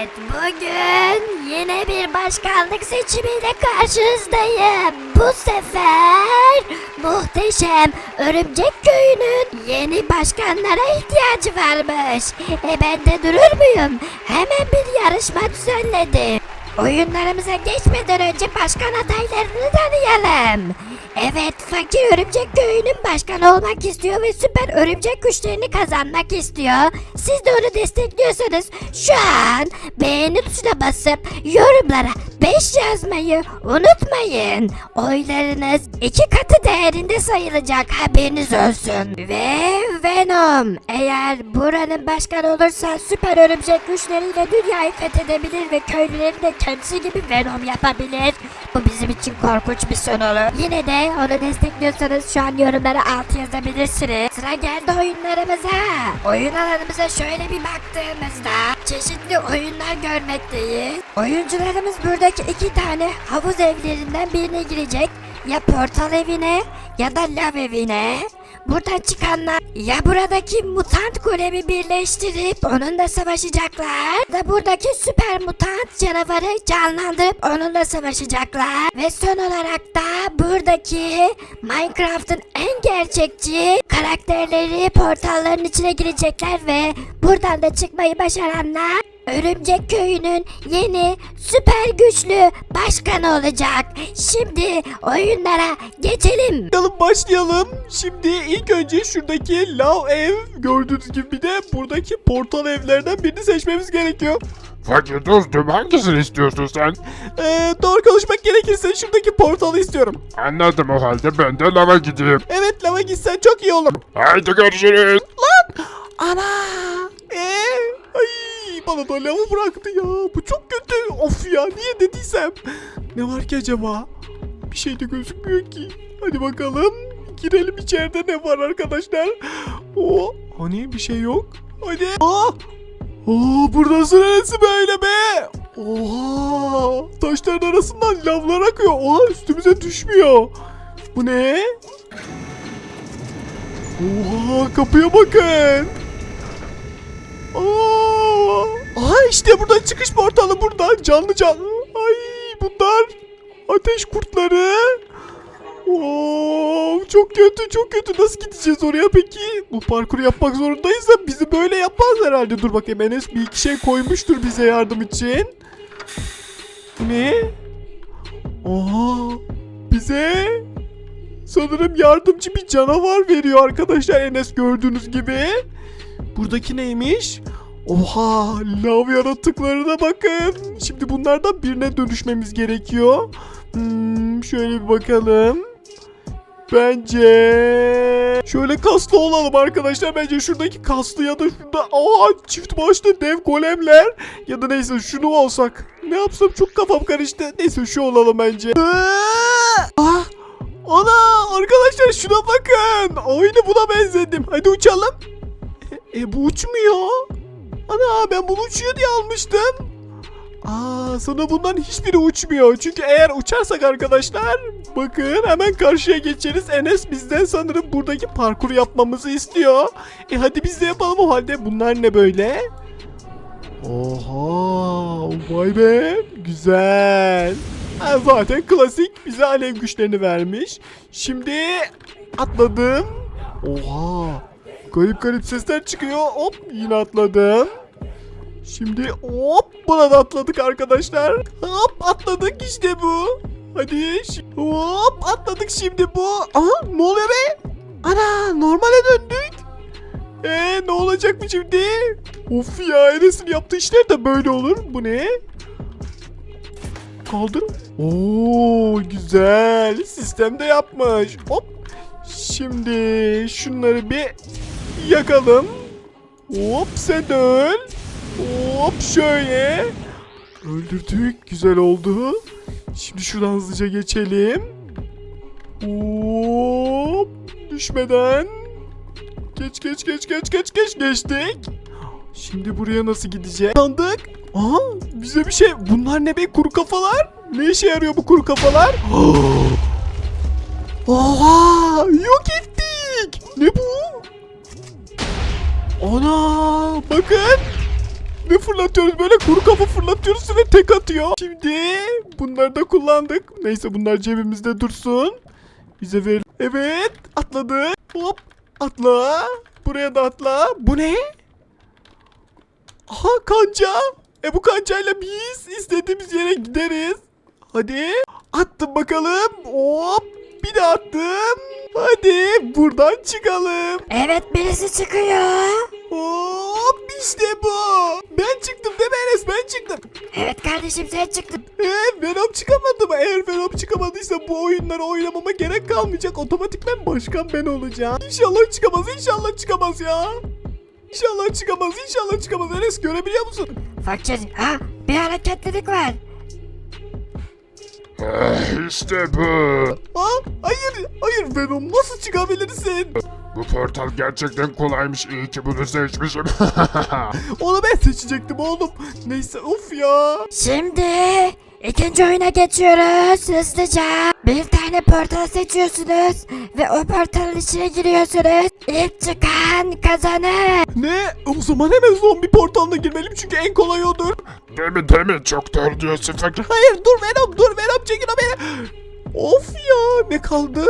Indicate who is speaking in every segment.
Speaker 1: Evet, bugün yine bir başkanlık seçimiyle karşınızdayım. Bu sefer muhteşem Örümcek Köyü'nün yeni başkanlara ihtiyacı varmış. E ben de durur muyum? Hemen bir yarışma düzenledim. Oyunlarımıza geçmeden önce başkan adaylarını tanıyalım. Evet, fakir örümcek köyünün başkanı olmak istiyor ve süper örümcek güçlerini kazanmak istiyor. Siz de onu destekliyorsanız şu an beğeni tuşuna basıp yorumlara 5 yazmayı unutmayın. Oylarınız iki katı değerinde sayılacak haberiniz olsun. Ve Venom eğer buranın başkanı olursa süper örümcek güçleriyle dünyayı fethedebilir ve köylüleri de kendisi gibi Venom yapabilir. Bu bizim için korkunç bir son olur. Yine de onu destekliyorsanız şu an yorumlara alt yazabilirsiniz. Sıra geldi oyunlarımıza. Oyun alanımıza şöyle bir baktığımızda çeşitli oyunlar görmekteyiz. Oyuncularımız buradaki iki tane havuz evlerinden birine girecek. Ya portal evine ya da lav evine. Buradan çıkanlar ya buradaki mutant golemi birleştirip onunla savaşacaklar da buradaki süper mutant canavarı canlandırıp onunla savaşacaklar. Ve son olarak da buradaki Minecraft'ın en gerçekçi karakterleri portalların içine girecekler ve buradan da çıkmayı başaranlar Örümcek Köyü'nün yeni süper güçlü başkanı olacak. Şimdi oyunlara geçelim.
Speaker 2: Bakalım başlayalım. Şimdi ilk önce şuradaki lav ev gördüğünüz gibi bir de buradaki portal evlerden birini seçmemiz gerekiyor.
Speaker 3: Fakir dostum hangisini istiyorsun sen?
Speaker 2: Ee, doğru konuşmak gerekirse şuradaki portalı istiyorum.
Speaker 3: Anladım o halde ben de lava gideyim.
Speaker 2: Evet lava gitsen çok iyi olur.
Speaker 3: Haydi görüşürüz.
Speaker 2: Ana! Bana da lava bıraktı ya. Bu çok kötü. Of ya niye dediysem. Ne var ki acaba? Bir şey de gözükmüyor ki. Hadi bakalım. Girelim içeride ne var arkadaşlar. O hani bir şey yok. Hadi. Aa! Aa burası neresi böyle be? Oha! Taşların arasından lavlar akıyor. Oha üstümüze düşmüyor. Bu ne? Oha kapıya bakın. Aa, aha işte buradan çıkış portalı buradan canlı canlı. Ay bunlar ateş kurtları. Oo, çok kötü çok kötü nasıl gideceğiz oraya peki? Bu parkuru yapmak zorundayız da bizi böyle yapmaz herhalde. Dur bakayım Enes bir iki şey koymuştur bize yardım için. Ne? Oha bize sanırım yardımcı bir canavar veriyor arkadaşlar Enes gördüğünüz gibi. Buradaki neymiş? Oha lav yaratıklarına bakın. Şimdi bunlardan birine dönüşmemiz gerekiyor. Hmm, şöyle bir bakalım. Bence şöyle kaslı olalım arkadaşlar. Bence şuradaki kaslı ya da şurada aa çift başlı dev golemler ya da neyse şunu olsak. Ne yapsam çok kafam karıştı. Neyse şu olalım bence. Ah! Ana arkadaşlar şuna bakın. Aynı buna benzedim. Hadi uçalım. E, e bu uçmuyor. Ana ben bunu uçuyor diye almıştım. Aa sana bundan hiçbiri uçmuyor. Çünkü eğer uçarsak arkadaşlar bakın hemen karşıya geçeriz. Enes bizden sanırım buradaki parkur yapmamızı istiyor. E hadi biz de yapalım o halde. Bunlar ne böyle? Oha vay be güzel. Ha, zaten klasik bize alev güçlerini vermiş. Şimdi atladım. Oha garip garip sesler çıkıyor. Hop yine atladım. Şimdi hop buna da atladık arkadaşlar. Hop atladık işte bu. Hadi hop atladık şimdi bu. Aha ne oluyor be? Ana normale döndük. Eee ne olacak mı şimdi? Of ya Enes'in yaptığı işler de böyle olur. Bu ne? Kaldır. Oo güzel. Sistemde yapmış. Hop. Şimdi şunları bir yakalım. Hop sen de öl. Hop şöyle. Öldürdük. Güzel oldu. Şimdi şuradan hızlıca geçelim. Hop. Düşmeden. Geç geç geç geç geç geç geçtik. Şimdi buraya nasıl gideceğiz? Sandık. Aha bize bir şey. Bunlar ne be kuru kafalar? Ne işe yarıyor bu kuru kafalar? Oha yok ettik. Ne bu? Ana bakın. Fırlatıyoruz böyle kuru kafa fırlatıyoruz ve tek atıyor. Şimdi bunları da kullandık. Neyse bunlar cebimizde dursun. Bize ver. Evet atladık. Hop atla. Buraya da atla. Bu ne? Aha kanca. E bu kancayla biz istediğimiz yere gideriz. Hadi. Attım bakalım. Hop. Bir de attım. Hadi buradan çıkalım.
Speaker 1: Evet birisi çıkıyor.
Speaker 2: Hop işte bu. Ben çıktım değil mi Enes? Ben çıktım.
Speaker 1: Evet kardeşim sen çıktın.
Speaker 2: Ee, Venom çıkamadı mı? Eğer Venom çıkamadıysa bu oyunları oynamama gerek kalmayacak. Otomatikman başkan ben olacağım. İnşallah çıkamaz. İnşallah çıkamaz ya. İnşallah çıkamaz. İnşallah çıkamaz. Enes görebiliyor musun?
Speaker 1: Fakir. Ha bir hareketlilik var.
Speaker 3: Eh, İşte bu.
Speaker 2: Ha? Hayır. Hayır Venom nasıl çıkabilirsin?
Speaker 3: Bu portal gerçekten kolaymış. İyi ki bunu seçmişim.
Speaker 2: Onu ben seçecektim oğlum. Neyse of ya.
Speaker 1: Şimdi ikinci oyuna geçiyoruz hızlıca. Bir tane portal seçiyorsunuz ve o portalın içine giriyorsunuz. İlk çıkan kazanır.
Speaker 2: Ne? O zaman hemen zombi portalına girmeliyim çünkü en kolay odur.
Speaker 3: değil mi değil mi? Çok doğru diyorsun fakir.
Speaker 2: Hayır dur Venom dur Venom çekin o beni. Of ya ne kaldı?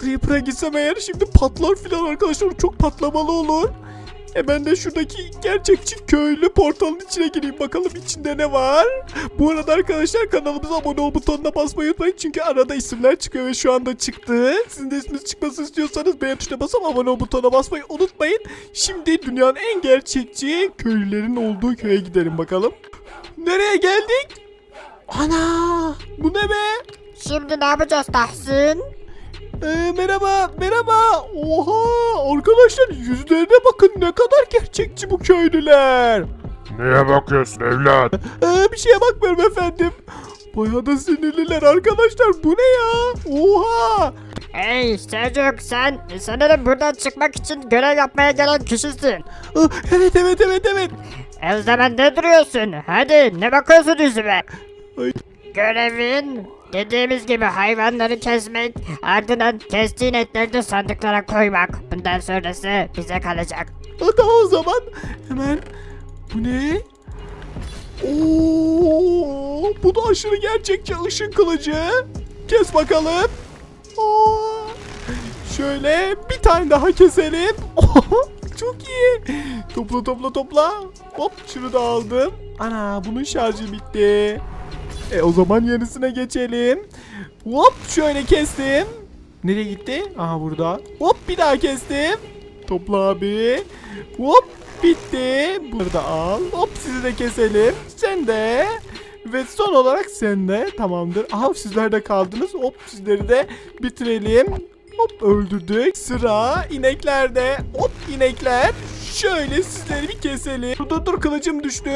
Speaker 2: Creeper'a gitsem eğer şimdi patlar filan arkadaşlar çok patlamalı olur. Ben de şuradaki gerçekçi köylü portalın içine gireyim bakalım içinde ne var. Bu arada arkadaşlar kanalımıza abone ol butonuna basmayı unutmayın çünkü arada isimler çıkıyor ve şu anda çıktı. Sizin de isminiz çıkmasını istiyorsanız beğen tuşuna basıp abone ol butonuna basmayı unutmayın. Şimdi dünyanın en gerçekçi köylülerin olduğu köye gidelim bakalım. Nereye geldik? Ana! Bu ne be?
Speaker 1: Şimdi ne yapacağız Tahsin?
Speaker 2: Ee, merhaba, merhaba. Oha! Arkadaşlar yüzlerine bakın ne kadar gerçekçi bu köylüler.
Speaker 3: Neye bakıyorsun evlat?
Speaker 2: Ee, bir şeye bakmıyorum efendim. Bayağı da sinirliler arkadaşlar. Bu ne ya? Oha!
Speaker 4: Hey çocuk sen sanırım buradan çıkmak için görev yapmaya gelen kişisin.
Speaker 2: Ah, Evet, evet, evet, evet.
Speaker 4: E o zaman ne duruyorsun? Hadi ne bakıyorsun yüzüme?
Speaker 2: Ay.
Speaker 4: Görevin dediğimiz gibi hayvanları kesmek ardından kestiğin etleri de sandıklara koymak. Bundan sonrası bize kalacak.
Speaker 2: Ha, tamam o zaman. Hemen. Bu ne? Oo, bu da aşırı gerçekçi ışın kılıcı. Kes bakalım. Oo, şöyle bir tane daha keselim. Çok iyi. Topla topla topla. Hop şunu da aldım. Ana bunun şarjı bitti. E o zaman yenisine geçelim. Hop şöyle kestim. Nereye gitti? Aha burada. Hop bir daha kestim. Topla abi. Hop bitti. Bunları da al. Hop sizi de keselim. Sen de. Ve son olarak sen de. Tamamdır. Aha sizler de kaldınız. Hop sizleri de bitirelim. Hop öldürdük. Sıra ineklerde. Hop inekler. Şöyle sizleri bir keselim. Dur dur kılıcım düştü.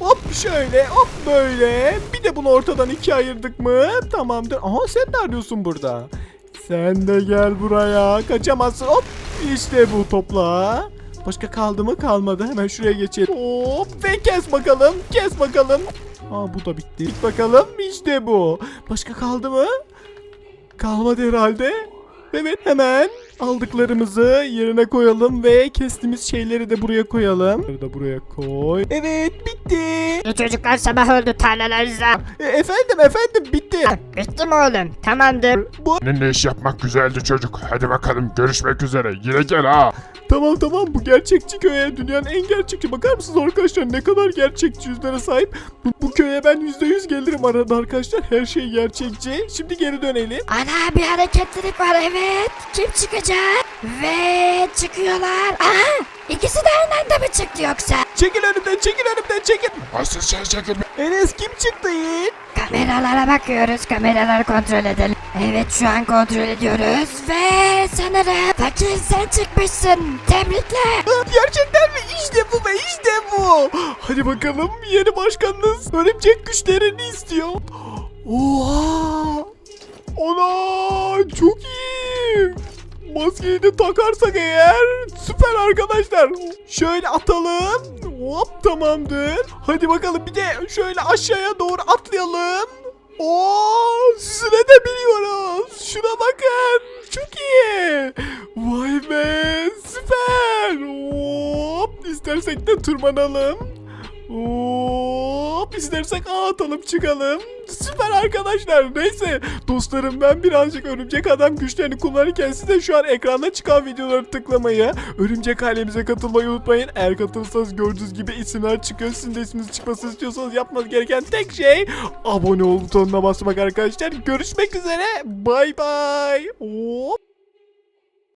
Speaker 2: Hop şöyle hop böyle. Bir de bunu ortadan ikiye ayırdık mı? Tamamdır. Aha sen ne arıyorsun burada? Sen de gel buraya. Kaçamazsın. Hop işte bu topla. Başka kaldı mı? Kalmadı. Hemen şuraya geçelim. Hop ve kes bakalım. Kes bakalım. Aa bu da bitti. Git bakalım. İşte bu. Başka kaldı mı? Kalmadı herhalde. Evet hemen aldıklarımızı yerine koyalım ve kestiğimiz şeyleri de buraya koyalım. Bunları da buraya koy. Evet bitti.
Speaker 4: Çocuklar sabah oldu tarlalarınıza.
Speaker 2: E, efendim efendim bitti.
Speaker 4: Bitti mi oğlum? Tamamdır.
Speaker 2: Bu
Speaker 3: Seninle iş yapmak güzeldi çocuk. Hadi bakalım görüşmek üzere. Yine gel ha.
Speaker 2: Tamam tamam bu gerçekçi köye dünyanın en gerçekçi bakar mısınız arkadaşlar ne kadar gerçekçi yüzlere sahip. Bu, bu köye ben %100 gelirim arada arkadaşlar her şey gerçekçi. Şimdi geri dönelim.
Speaker 1: Ana bir hareketlilik var evet. Kim çıkacak? Ve çıkıyorlar. Aha ikisi de aynı anda mı çıktı yoksa?
Speaker 2: Çekil önümden çekil önümden çekil.
Speaker 3: Asıl şey çekil.
Speaker 2: Enes kim çıktı Yiğit?
Speaker 1: Kameralara bakıyoruz. Kameraları kontrol edelim. Evet şu an kontrol ediyoruz. Ve sanırım fakir sen çıkmışsın. Tebrikler.
Speaker 2: Gerçekten mi? İşte bu be işte bu. Hadi bakalım yeni başkanınız örümcek güçlerini istiyor. Oha. Ana çok iyi. Maskeyi de takarsak eğer süper arkadaşlar. Şöyle atalım. Hop tamamdır. Hadi bakalım bir de şöyle aşağıya doğru atlayalım. Oo sürebiliyoruz. Şuna bakın. Çok iyi. Vay be süper. Hop istersek de tırmanalım. Hop istersek ağ atalım çıkalım. Süper arkadaşlar. Neyse dostlarım ben birazcık örümcek adam güçlerini kullanırken size şu an ekranda çıkan videoları tıklamayı, örümcek ailemize katılmayı unutmayın. Eğer katılırsanız gördüğünüz gibi isimler çıkıyor. Sizin de isminiz çıkmasını istiyorsanız yapmanız gereken tek şey abone ol butonuna basmak arkadaşlar. Görüşmek üzere. Bay bay. Hop.